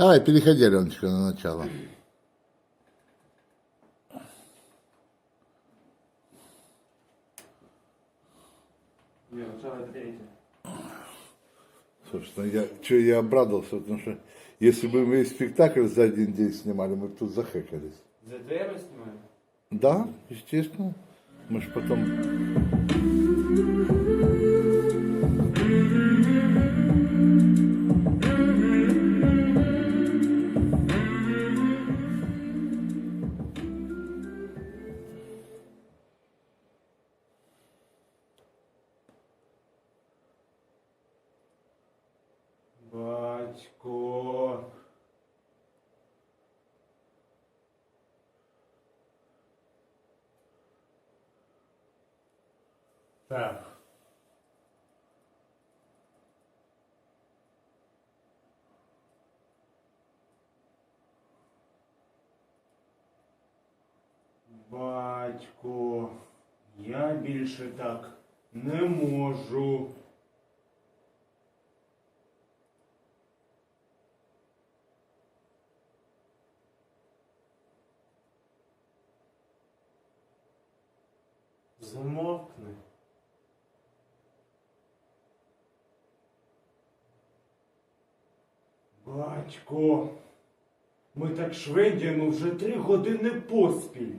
Давай, переходи, Аленочка, на начало. Не, начало третье. Собственно, я, что я обрадовался, потому что если бы мы спектакль за один день снимали, мы бы тут захекались. За снимаем? Да, естественно. Мы же потом... Батько, я більше так не можу. Замовкни. Батько, ми так швендіємо вже три години поспіль.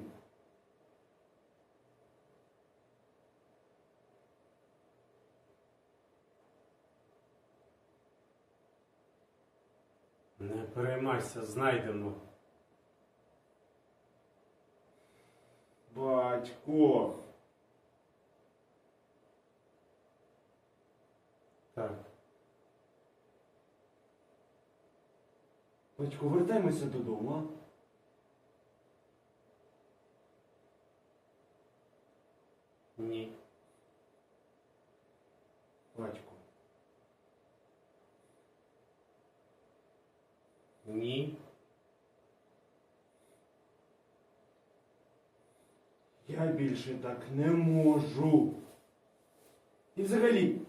Не переймайся, знайдемо. Батько. Так. Батько, вертаємося додому, а? Ні. Батько. Ні. Я більше так не можу. І взагалі,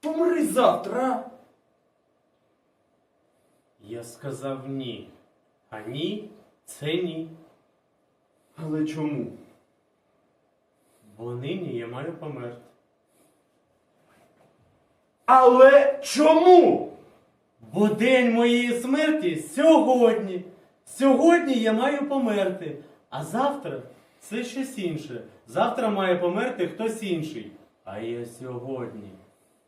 помри завтра. Я сказав ні. А ні це ні. Але чому? Бо нині я маю померти. Але чому? Бо день моєї смерті сьогодні. Сьогодні я маю померти. А завтра це щось інше. Завтра має померти хтось інший. А я сьогодні.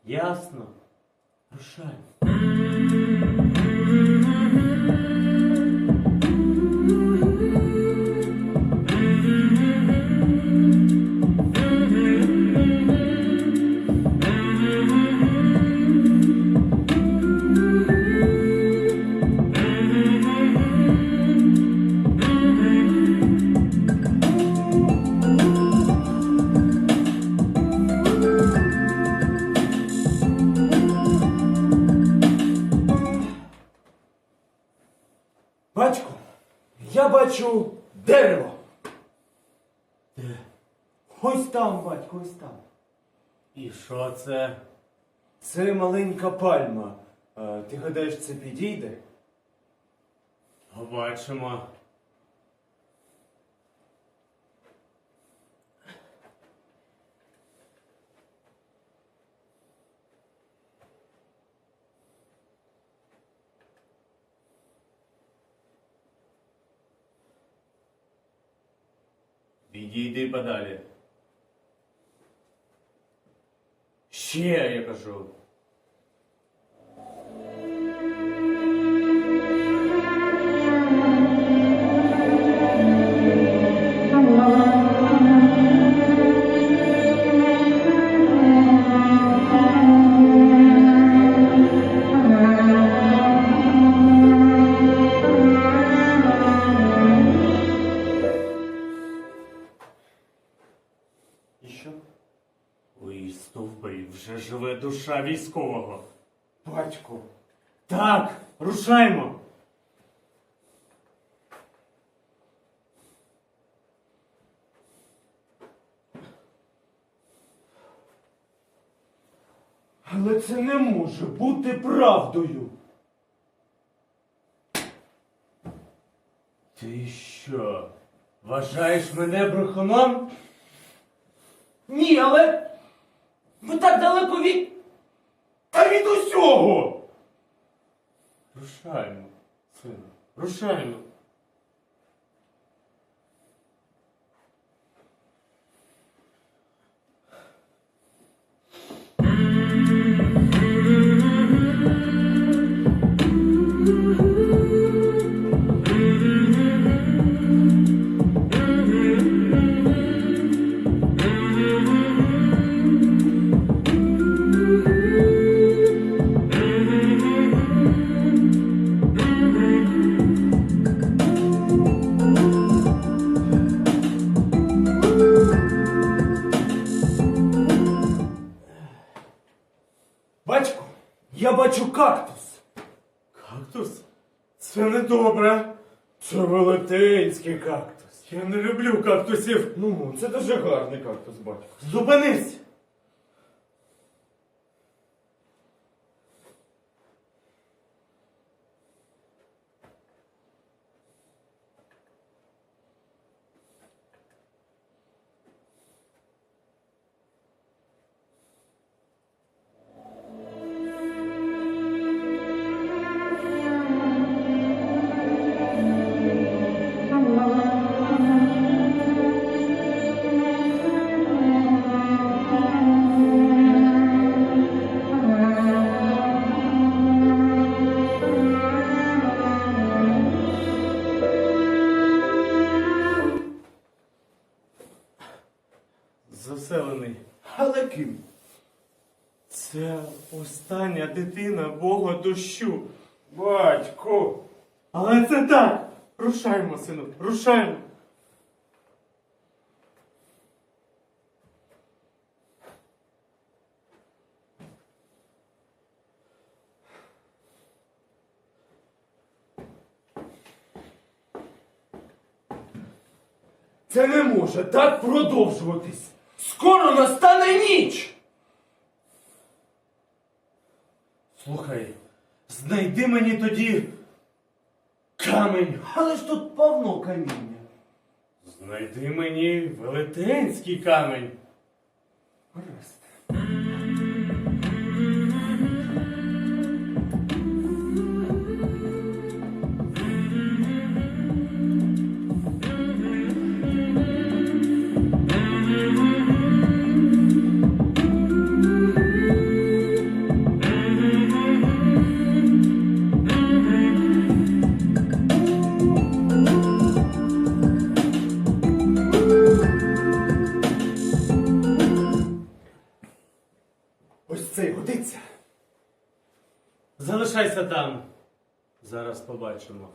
Ясно? Рушай. Це? Це маленька пальма. А, ти гадаєш, це підійде? Побачимо. Відійди подалі. Ще я кажу. Військового. Батько. Так, рушаймо. Але це не може бути правдою. Ти що? Вважаєш мене брехуном? Ні, але ви так далеко від. Та від усього! Рушаймо, сину, рушаймо. Батьку, Кактус? Це не добре. Це велетенський кактус. Я не люблю кактусів. Ну, це дуже гарний кактус, батько. Зупинись! Дитина Бога дощу. Батько. Але це так. Рушаймо, сину, рушаймо. Це не може так продовжуватись. Скоро настане ніч. Слухай, знайди мені тоді камінь. Але ж тут повно каміння. Знайди мені велетенський камінь. Гаразд. Там. Зараз побачимо.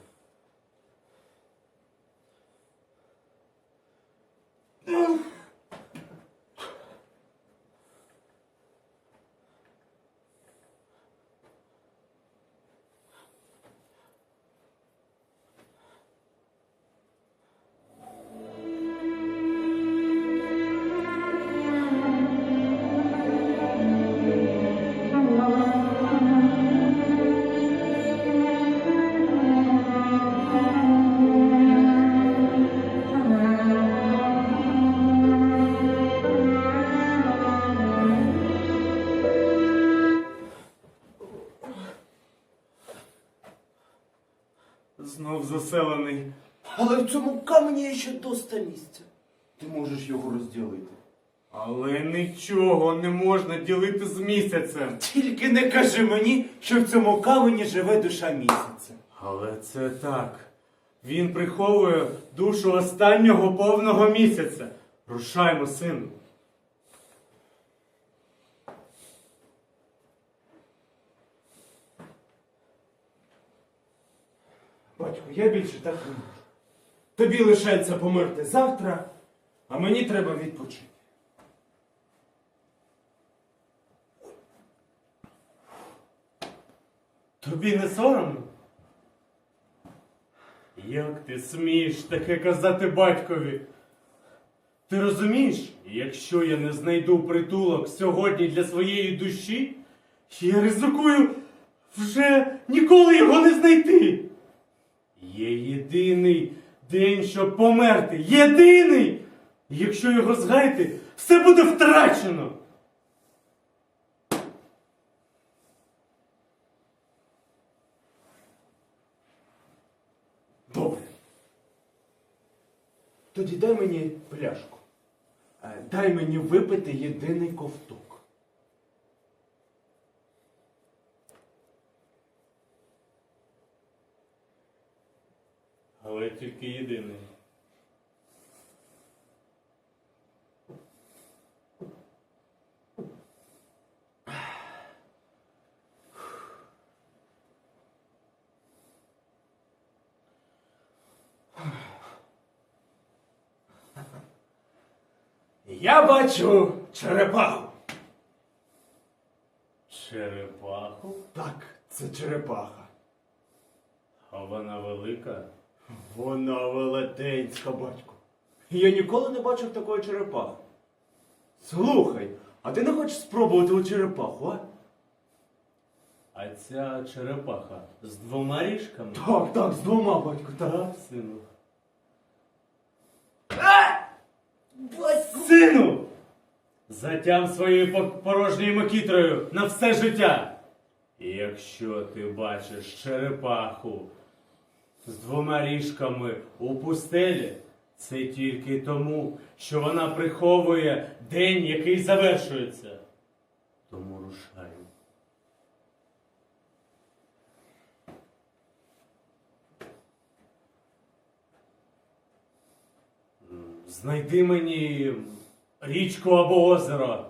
В цьому камені є ще доста місця. Ти можеш його розділити. Але нічого не можна ділити з місяцем. Тільки не кажи мені, що в цьому камені живе душа місяця. Але це так. Він приховує душу останнього повного місяця. Рушаймо, сину. Батько, я більше так не можу. Тобі лишається померти завтра, а мені треба відпочити. Тобі не соромно? Як ти смієш таке казати батькові? Ти розумієш, якщо я не знайду притулок сьогодні для своєї душі, я ризикую вже ніколи його не знайти. Є єдиний День, щоб померти. Єдиний! Якщо його згаяти, все буде втрачено. Добре. Тоді дай мені пляшку. Е, Дай мені випити єдиний ковток. Але тільки єдиний. Я бачу черепаху. Черепаху? Так, це черепаха. А вона велика. Вона велетенська, батько. Я ніколи не бачив такої черепахи. Слухай, а ти не хочеш спробувати у черепаху, а? А ця черепаха з двома ріжками? Так, так, з двома, батько, так. Так, сину. Сину! Затям своєю по- порожньою макітрою на все життя. І якщо ти бачиш черепаху з двома ріжками у пустелі, це тільки тому, що вона приховує день, який завершується. Тому рушаю. Знайди мені річку або озеро.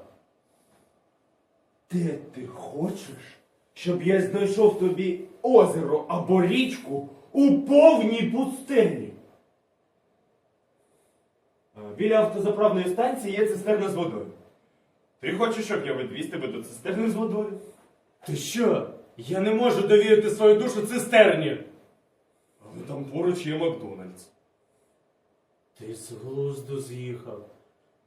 Де ти хочеш, щоб я знайшов тобі озеро або річку у повній пустелі? Е, Біля автозаправної станції є цистерна з водою. Ти хочеш, щоб я відвіз тебе до цистерни з водою? Ти що? Я не можу довірити свою душу цистерні. Але там поруч є Макдональдс. Ти з глузду з'їхав.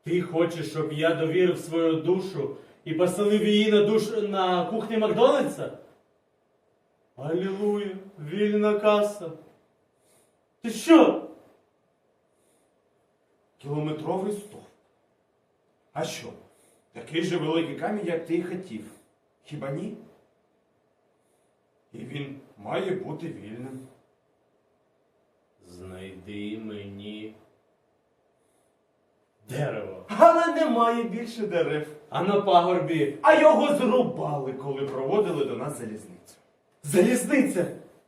Ти хочеш, щоб я довірив свою душу і поселив її на душ на кухні Макдональдса? Алілуя, вільна каса. Ти що? Кілометровий стовп. А що? Такий же великий камінь, як ти і хотів. Хіба ні? І він має бути вільним. Знайди мені дерево. Але немає більше дерев. А на пагорбі А його зрубали, коли проводили до нас залізницю. Залізниця.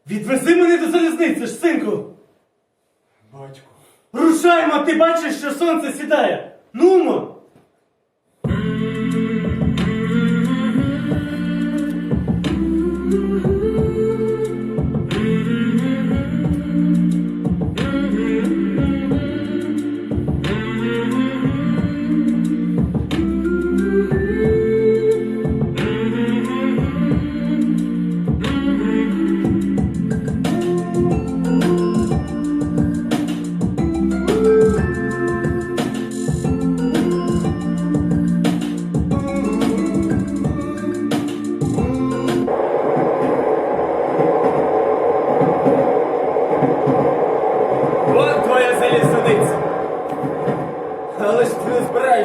Відвези мене до залізниці, ж, синку. Батько. Рушаймо, ти бачиш, що сонце сідає. Нумо.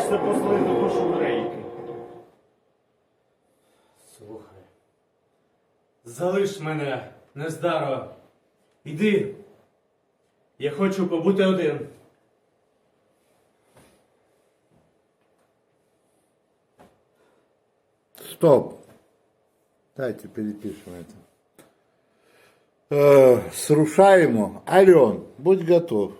Збираєшся послати душу в рейки. Слухай. Залиш мене, нездаро. Іди. Я хочу побути один. Стоп. Дайте перепишем это. Э, срушаемо. Ален, будь готов.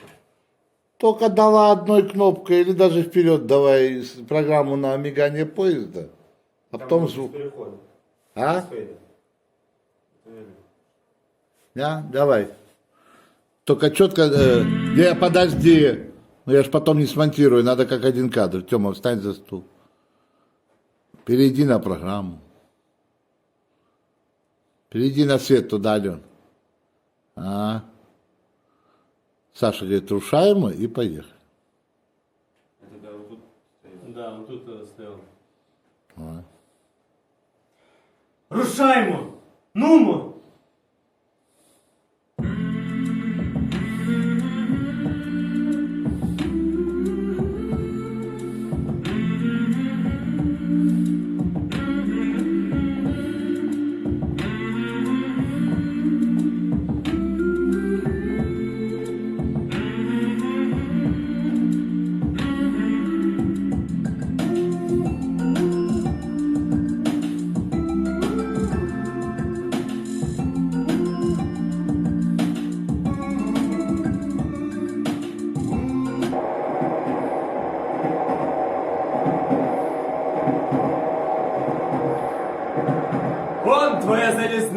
Только дала одной кнопкой или даже вперед давай программу на мигание поезда. А потом звук. А? Да? Давай. Только четко... э, не, подожди. Ну, я ж потом не смонтирую, надо как один кадр. Тёма, встань за стул. Перейди на программу. Перейди на свет туда, Ален. А? Саша говорит, рушаемо и поехали. Это Да, вот тут стоял. Да, вот тут А. Рушаемо! Нумо!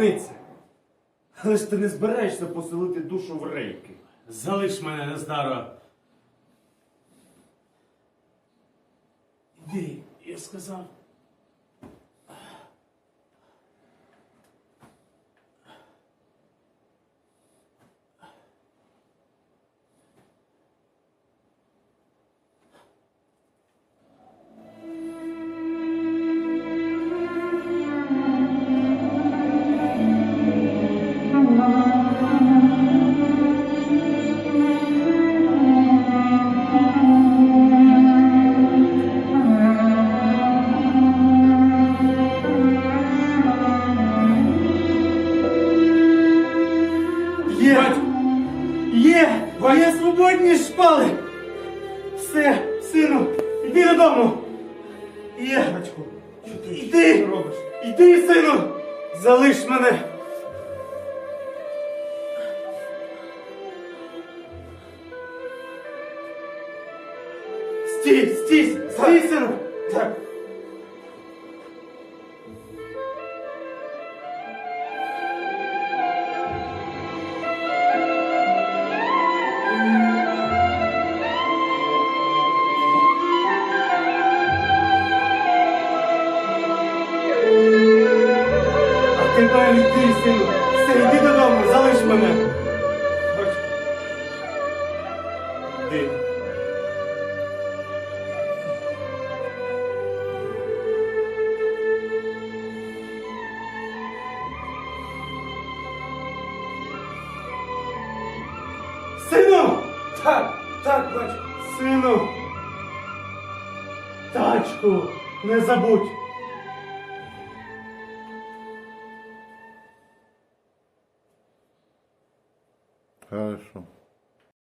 Різниця? Але ж ти не збираєшся поселити душу в рейки. Залиш мене, Нездаро. Іди, я сказав. Іди, сину! Залиш мене! Стій, стій, стій, сину! Так. Додому, мене! Батько. Іди. Сину! Так, так, батько. Сину! Тачку не забудь!